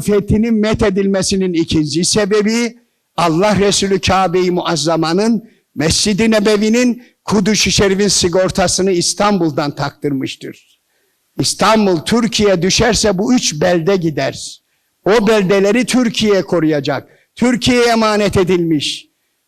fethinin methedilmesinin ikinci sebebi Allah Resulü Kabe-i Muazzama'nın Mescid-i Nebevi'nin Kudüs-ü Şerif'in sigortasını İstanbul'dan taktırmıştır. İstanbul Türkiye düşerse bu üç belde gider. O beldeleri Türkiye koruyacak. Türkiye'ye emanet edilmiş.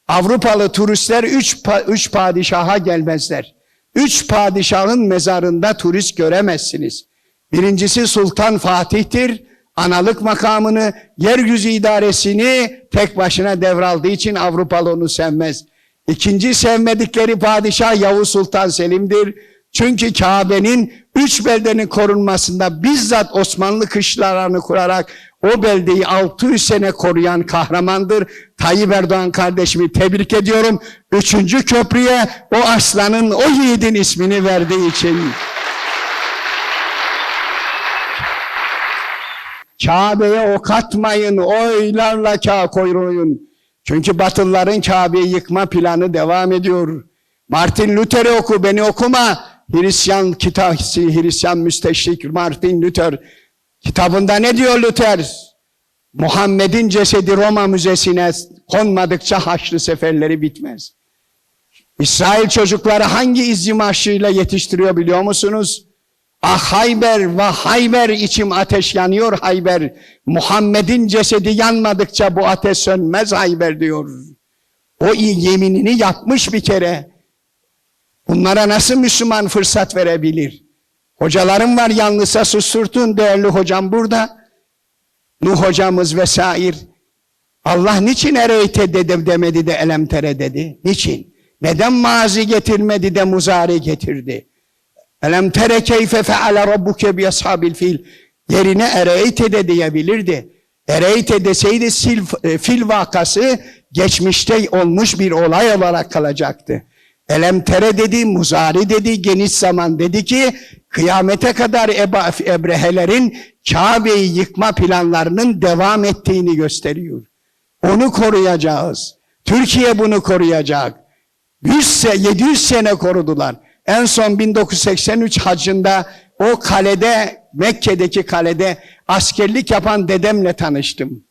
Avrupalı turistler üç, pa- üç padişaha gelmezler. Üç padişahın mezarında turist göremezsiniz. Birincisi Sultan Fatih'tir. Analık makamını, yeryüzü idaresini tek başına devraldığı için Avrupalı onu sevmez. İkinci sevmedikleri padişah Yavuz Sultan Selim'dir. Çünkü Kabe'nin üç beldenin korunmasında bizzat Osmanlı kışlalarını kurarak o beldeyi 600 sene koruyan kahramandır. Tayyip Erdoğan kardeşimi tebrik ediyorum. Üçüncü köprüye o aslanın, o yiğidin ismini verdiği için. Kabe'ye ok atmayın, oylarla ka koyun. Çünkü Batılıların Kabe'yi yıkma planı devam ediyor. Martin Luther'i oku, beni okuma. Hristiyan kitapçı, Hristiyan müsteşrik Martin Luther. Kitabında ne diyor Luther? Muhammed'in cesedi Roma Müzesi'ne konmadıkça Haçlı seferleri bitmez. İsrail çocukları hangi izdimaşıyla yetiştiriyor biliyor musunuz? Ah Hayber ve Hayber içim ateş yanıyor Hayber. Muhammed'in cesedi yanmadıkça bu ateş sönmez Hayber diyor. O yeminini yapmış bir kere. Bunlara nasıl Müslüman fırsat verebilir? Hocalarım var yalnızsa susturtun değerli hocam burada. Nuh hocamız vesaire. Allah niçin ereyte dedim demedi de elemtere dedi? Niçin? Neden mazi getirmedi de muzari getirdi? Elem tere keyfe feale rabbuke bi ashabil fil. Yerine ereyte de diyebilirdi. Ereyte deseydi sil, e, fil vakası geçmişte olmuş bir olay olarak kalacaktı. Elem tere dedi, muzari dedi, geniş zaman dedi ki kıyamete kadar Eba, Ebrehelerin Kabe'yi yıkma planlarının devam ettiğini gösteriyor. Onu koruyacağız. Türkiye bunu koruyacak. 100 se 700 sene korudular. En son 1983 hacında o kalede Mekke'deki kalede askerlik yapan dedemle tanıştım.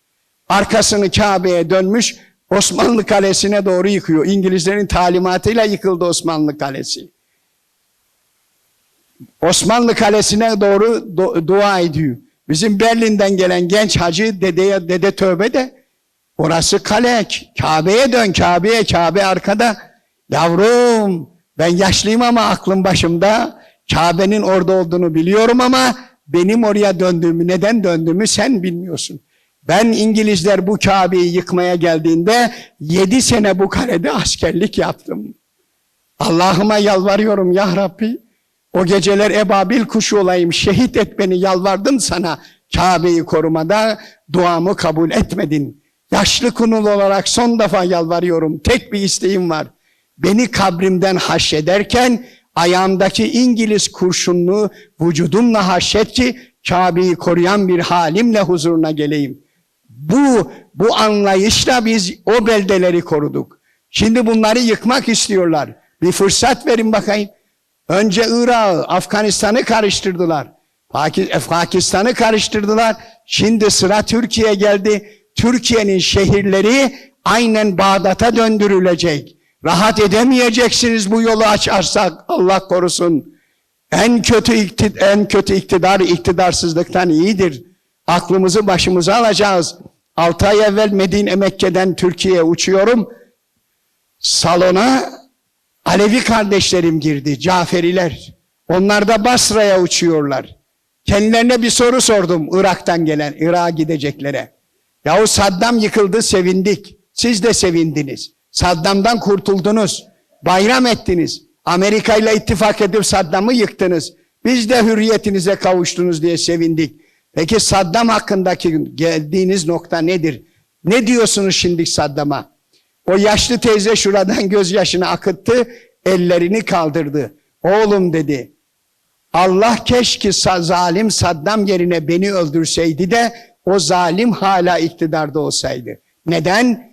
Arkasını Kabe'ye dönmüş Osmanlı Kalesi'ne doğru yıkıyor. İngilizlerin talimatıyla yıkıldı Osmanlı Kalesi. Osmanlı Kalesi'ne doğru du- dua ediyor. Bizim Berlin'den gelen genç hacı dedeye dede tövbe de orası kale. Kabe'ye dön Kabe'ye Kabe arkada. Yavrum ben yaşlıyım ama aklım başımda. Kabe'nin orada olduğunu biliyorum ama benim oraya döndüğümü neden döndüğümü sen bilmiyorsun. Ben İngilizler bu Kabe'yi yıkmaya geldiğinde yedi sene bu kalede askerlik yaptım. Allah'ıma yalvarıyorum ya Rabbi. O geceler ebabil kuşu olayım, şehit et beni yalvardım sana. Kabe'yi korumada duamı kabul etmedin. Yaşlı kunul olarak son defa yalvarıyorum. Tek bir isteğim var. Beni kabrimden haşrederken ayağımdaki İngiliz kurşunlu vücudumla haşret ki Kabe'yi koruyan bir halimle huzuruna geleyim. Bu, bu anlayışla biz o beldeleri koruduk. Şimdi bunları yıkmak istiyorlar. Bir fırsat verin bakayım. Önce Irak'ı, Afganistan'ı karıştırdılar. E, Pakistan'ı karıştırdılar. Şimdi sıra Türkiye geldi. Türkiye'nin şehirleri aynen Bağdat'a döndürülecek. Rahat edemeyeceksiniz bu yolu açarsak Allah korusun. En kötü iktidar, en kötü iktidar iktidarsızlıktan iyidir. Aklımızı başımıza alacağız. Altı ay evvel Medine Mekke'den Türkiye'ye uçuyorum. Salona Alevi kardeşlerim girdi, Caferiler. Onlar da Basra'ya uçuyorlar. Kendilerine bir soru sordum Irak'tan gelen, Irak'a gideceklere. Yahu Saddam yıkıldı sevindik. Siz de sevindiniz. Saddam'dan kurtuldunuz. Bayram ettiniz. Amerika ile ittifak edip Saddam'ı yıktınız. Biz de hürriyetinize kavuştunuz diye sevindik. Peki Saddam hakkındaki geldiğiniz nokta nedir? Ne diyorsunuz şimdi Saddam'a? O yaşlı teyze şuradan gözyaşını akıttı, ellerini kaldırdı. Oğlum dedi, Allah keşke zalim Saddam yerine beni öldürseydi de o zalim hala iktidarda olsaydı. Neden?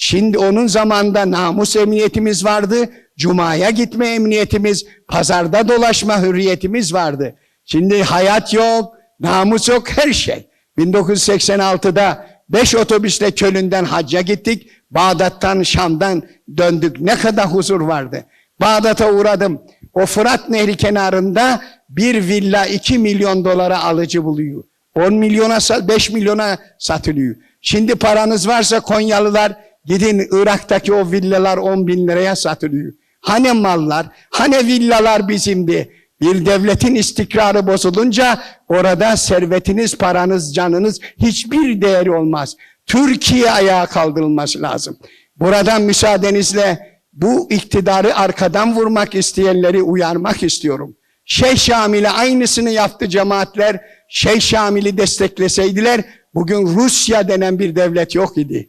Şimdi onun zamanında namus emniyetimiz vardı, cumaya gitme emniyetimiz, pazarda dolaşma hürriyetimiz vardı. Şimdi hayat yok, namus yok, her şey. 1986'da 5 otobüsle Köln'den hacca gittik. Bağdat'tan, Şam'dan döndük. Ne kadar huzur vardı. Bağdat'a uğradım. O Fırat Nehri kenarında bir villa 2 milyon dolara alıcı buluyor. 10 milyona, sa- 5 milyona satılıyor. Şimdi paranız varsa Konyalılar gidin Irak'taki o villalar 10 bin liraya satılıyor. Hani mallar, hani villalar bizimdi. Bir devletin istikrarı bozulunca orada servetiniz, paranız, canınız hiçbir değeri olmaz. Türkiye ayağa kaldırılması lazım. Buradan müsaadenizle bu iktidarı arkadan vurmak isteyenleri uyarmak istiyorum. Şeyh Şamil'e aynısını yaptı cemaatler. Şeyh Şamil'i destekleseydiler bugün Rusya denen bir devlet yok idi.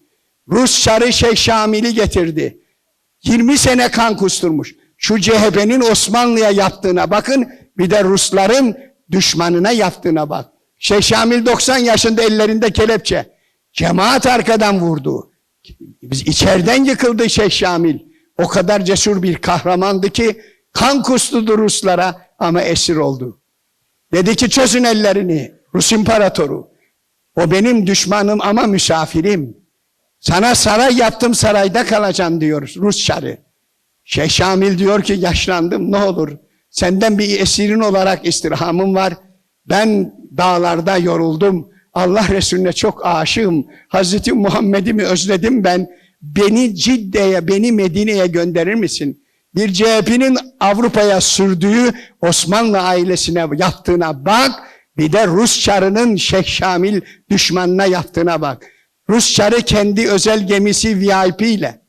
Rus Çarı Şeyh Şamil'i getirdi. 20 sene kan kusturmuş. Şu CHP'nin Osmanlı'ya yaptığına bakın, bir de Rusların düşmanına yaptığına bak. Şeyh Şamil 90 yaşında ellerinde kelepçe. Cemaat arkadan vurdu. Biz içeriden yıkıldı Şeyh Şamil. O kadar cesur bir kahramandı ki kan kustudu Ruslara ama esir oldu. Dedi ki çözün ellerini Rus imparatoru. O benim düşmanım ama misafirim. Sana saray yaptım sarayda kalacaksın diyor Rus çarı. Şeyh Şamil diyor ki yaşlandım ne olur. Senden bir esirin olarak istirhamım var. Ben dağlarda yoruldum. Allah Resulüne çok aşığım. Hazreti Muhammed'imi özledim ben. Beni Cidde'ye, beni Medine'ye gönderir misin? Bir CHP'nin Avrupa'ya sürdüğü Osmanlı ailesine yaptığına bak. Bir de Rus çarının Şeyh Şamil düşmanına yaptığına bak. Rus çarı kendi özel gemisi VIP ile,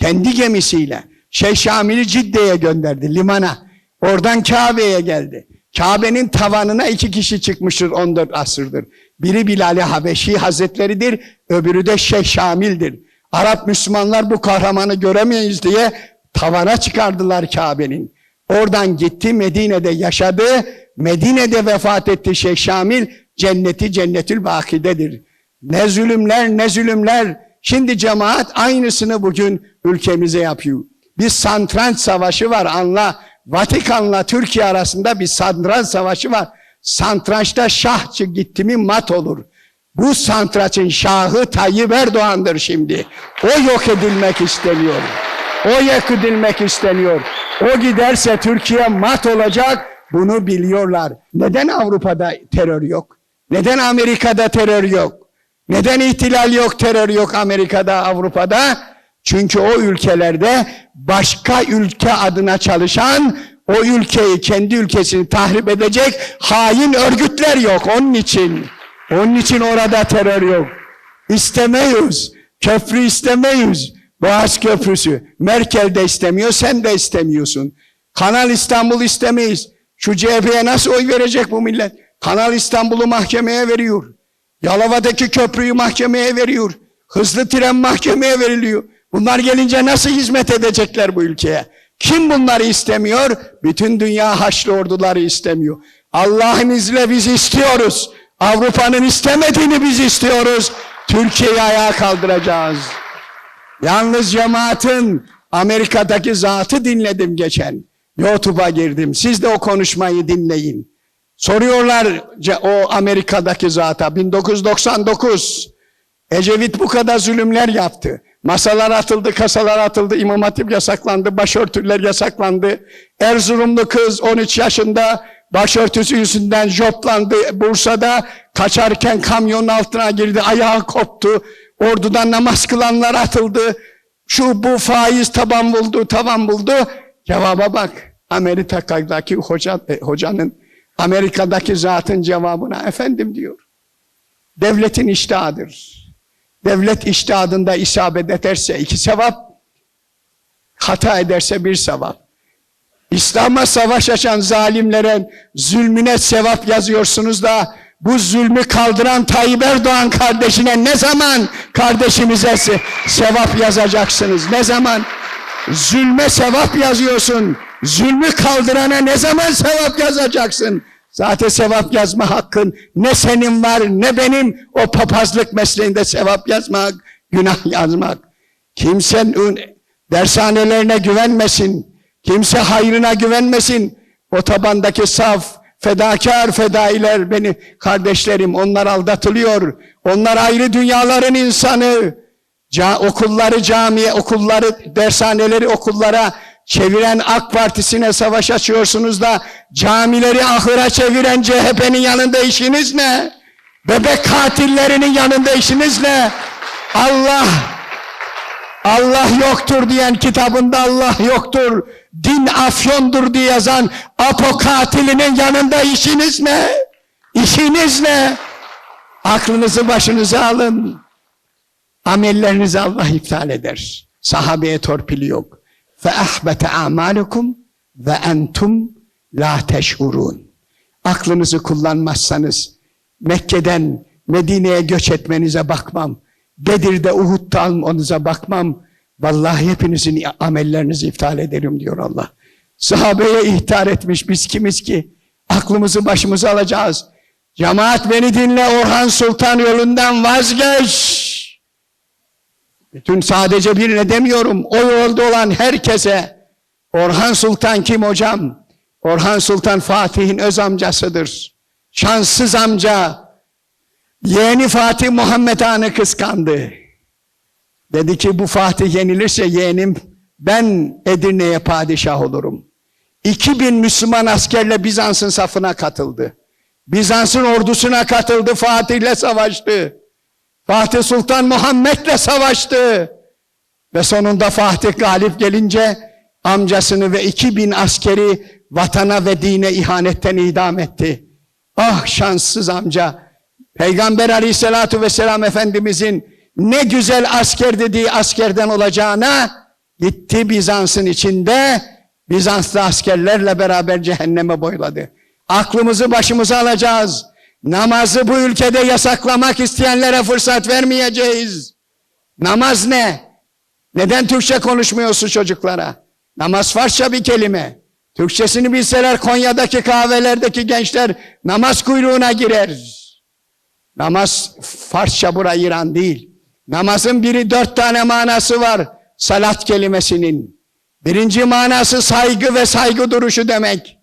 kendi gemisiyle Şeyh Şamil'i Cidde'ye gönderdi, limana. Oradan Kabe'ye geldi. Kabe'nin tavanına iki kişi çıkmıştır 14 asırdır. Biri Bilal-i Habeşi Hazretleridir, öbürü de Şeyh Şamil'dir. Arap Müslümanlar bu kahramanı göremeyiz diye tavana çıkardılar Kabe'nin. Oradan gitti Medine'de yaşadı. Medine'de vefat etti Şeyh Şamil. Cenneti cennetül bakidedir. Ne zulümler ne zulümler. Şimdi cemaat aynısını bugün ülkemize yapıyor. Bir santranç savaşı var anla. Vatikan'la Türkiye arasında bir santranç savaşı var. Santrançta şahçı gitti mi mat olur. Bu santraçın şahı Tayyip Erdoğan'dır şimdi. O yok edilmek isteniyor. O yok edilmek isteniyor. O giderse Türkiye mat olacak. Bunu biliyorlar. Neden Avrupa'da terör yok? Neden Amerika'da terör yok? Neden ihtilal yok, terör yok Amerika'da, Avrupa'da? Çünkü o ülkelerde başka ülke adına çalışan, o ülkeyi, kendi ülkesini tahrip edecek hain örgütler yok. Onun için, onun için orada terör yok. İstemiyoruz. Köprü istemiyoruz. Boğaz Köprüsü. Merkel de istemiyor, sen de istemiyorsun. Kanal İstanbul istemeyiz. Şu CHP'ye nasıl oy verecek bu millet? Kanal İstanbul'u mahkemeye veriyor. Yalova'daki köprüyü mahkemeye veriyor. Hızlı tren mahkemeye veriliyor. Bunlar gelince nasıl hizmet edecekler bu ülkeye? Kim bunları istemiyor? Bütün dünya haçlı orduları istemiyor. Allah'ın izniyle biz istiyoruz. Avrupa'nın istemediğini biz istiyoruz. Türkiye'yi ayağa kaldıracağız. Yalnız cemaatin Amerika'daki zatı dinledim geçen. YouTube'a girdim. Siz de o konuşmayı dinleyin. Soruyorlar o Amerika'daki zata 1999 Ecevit bu kadar zulümler yaptı. Masalar atıldı, kasalar atıldı, imam hatip yasaklandı, başörtüler yasaklandı. Erzurumlu kız 13 yaşında başörtüsü yüzünden joplandı Bursa'da. Kaçarken kamyonun altına girdi, ayağı koptu. Ordudan namaz kılanlar atıldı. Şu bu faiz taban buldu, tavan buldu. Cevaba bak. Amerika'daki hoca, e, hocanın Amerika'daki zatın cevabına efendim diyor. Devletin iştihadır. Devlet iştihadında isabet ederse iki sevap, hata ederse bir sevap. İslam'a savaş açan zalimlere zulmüne sevap yazıyorsunuz da bu zulmü kaldıran Tayyip Erdoğan kardeşine ne zaman kardeşimize se- sevap yazacaksınız? Ne zaman? Zulme sevap yazıyorsun. Zulmü kaldırana ne zaman sevap yazacaksın? Zaten sevap yazma hakkın ne senin var ne benim o papazlık mesleğinde sevap yazmak, günah yazmak. Kimsenin dershanelerine güvenmesin. Kimse hayrına güvenmesin. O tabandaki saf Fedakar fedailer beni kardeşlerim onlar aldatılıyor. Onlar ayrı dünyaların insanı. Ca okulları camiye, okulları, dershaneleri okullara çeviren AK Partisi'ne savaş açıyorsunuz da camileri ahıra çeviren CHP'nin yanında işiniz ne? Bebek katillerinin yanında işiniz ne? Allah Allah yoktur diyen kitabında Allah yoktur. Din afyondur diye yazan Apo katilinin yanında işiniz ne? İşiniz ne? Aklınızı başınıza alın. Amellerinizi Allah iptal eder. Sahabeye torpili yok. Amalukum ve entum la teş'urun. Aklınızı kullanmazsanız Mekke'den Medine'ye göç etmenize bakmam. Bedir'de Uhud'da almanıza bakmam. Vallahi hepinizin amellerinizi iptal ederim diyor Allah. Sahabeye ihtar etmiş biz kimiz ki? Aklımızı başımıza alacağız. Cemaat beni dinle Orhan Sultan yolundan vazgeç. Bütün sadece birine demiyorum. O yolda olan herkese. Orhan Sultan kim hocam? Orhan Sultan Fatih'in öz amcasıdır. Şanssız amca. Yeğeni Fatih Muhammed Han'ı kıskandı. Dedi ki bu Fatih yenilirse yeğenim ben Edirne'ye padişah olurum. 2000 Müslüman askerle Bizans'ın safına katıldı. Bizans'ın ordusuna katıldı, Fatih'le savaştı. Fatih Sultan Muhammed'le savaştı. Ve sonunda Fatih galip gelince amcasını ve 2000 askeri vatana ve dine ihanetten idam etti. Ah şanssız amca. Peygamber aleyhissalatu vesselam Efendimizin ne güzel asker dediği askerden olacağına gitti Bizans'ın içinde Bizanslı askerlerle beraber cehenneme boyladı. Aklımızı başımıza alacağız. Namazı bu ülkede yasaklamak isteyenlere fırsat vermeyeceğiz. Namaz ne? Neden Türkçe konuşmuyorsun çocuklara? Namaz Farsça bir kelime. Türkçesini bilseler Konya'daki kahvelerdeki gençler namaz kuyruğuna girer. Namaz Farsça bura İran değil. Namazın biri dört tane manası var. Salat kelimesinin. Birinci manası saygı ve saygı duruşu demek.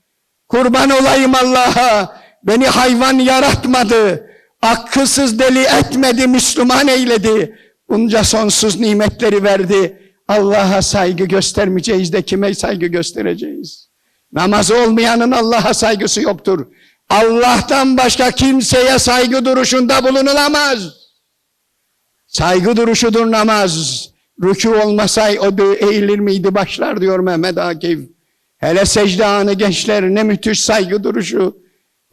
Kurban olayım Allah'a. Beni hayvan yaratmadı. Akılsız deli etmedi, Müslüman eyledi. Bunca sonsuz nimetleri verdi. Allah'a saygı göstermeyeceğiz de kime saygı göstereceğiz? Namazı olmayanın Allah'a saygısı yoktur. Allah'tan başka kimseye saygı duruşunda bulunulamaz. Saygı duruşudur namaz. Rükû olmasay o eğilir miydi başlar diyor Mehmet Akif. Hele secde anı gençler ne müthiş saygı duruşu.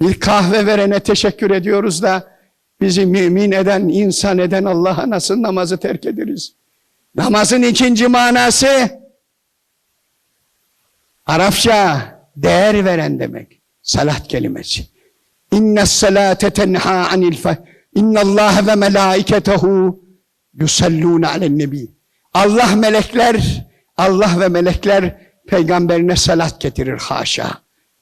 Bir kahve verene teşekkür ediyoruz da bizi mümin eden, insan eden Allah'a nasıl namazı terk ederiz? Namazın ikinci manası Arapça değer veren demek. Salat kelimesi. İnne salate tenha anil fe İnne Allah ve melaiketehu yusallûne alen nebi. Allah melekler, Allah ve melekler peygamberine salat getirir haşa.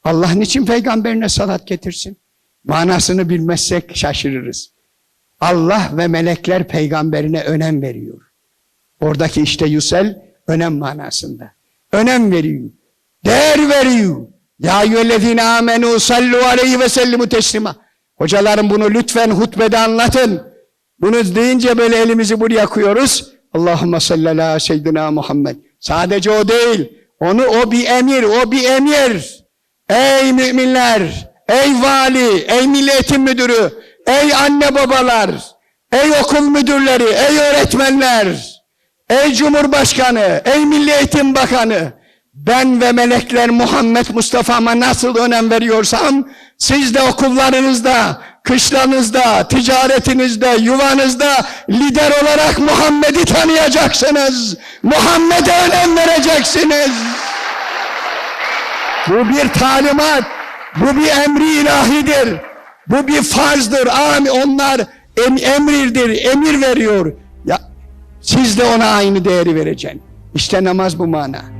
Allah niçin peygamberine salat getirsin? Manasını bilmezsek şaşırırız. Allah ve melekler peygamberine önem veriyor. Oradaki işte yüsel önem manasında. Önem veriyor. Değer veriyor. Ya eyyühellezine amenu sallu aleyhi ve sellimu teslima. Hocalarım bunu lütfen hutbede anlatın. Bunu deyince böyle elimizi buraya koyuyoruz. Allahümme salli ala seyyidina Muhammed. Sadece o değil. Onu o bir emir, o bir emir. Ey müminler, ey vali, ey milletin müdürü, ey anne babalar, ey okul müdürleri, ey öğretmenler, ey cumhurbaşkanı, ey milli eğitim bakanı, ben ve melekler Muhammed Mustafa'ma nasıl önem veriyorsam, siz de okullarınızda, kışlanızda, ticaretinizde, yuvanızda lider olarak Muhammed'i tanıyacaksınız. Muhammed'e önem vereceksiniz. Bu bir talimat, bu bir emri ilahidir. Bu bir farzdır. Ami onlar em, emirdir, emir veriyor. Ya siz de ona aynı değeri vereceksin. İşte namaz bu mana.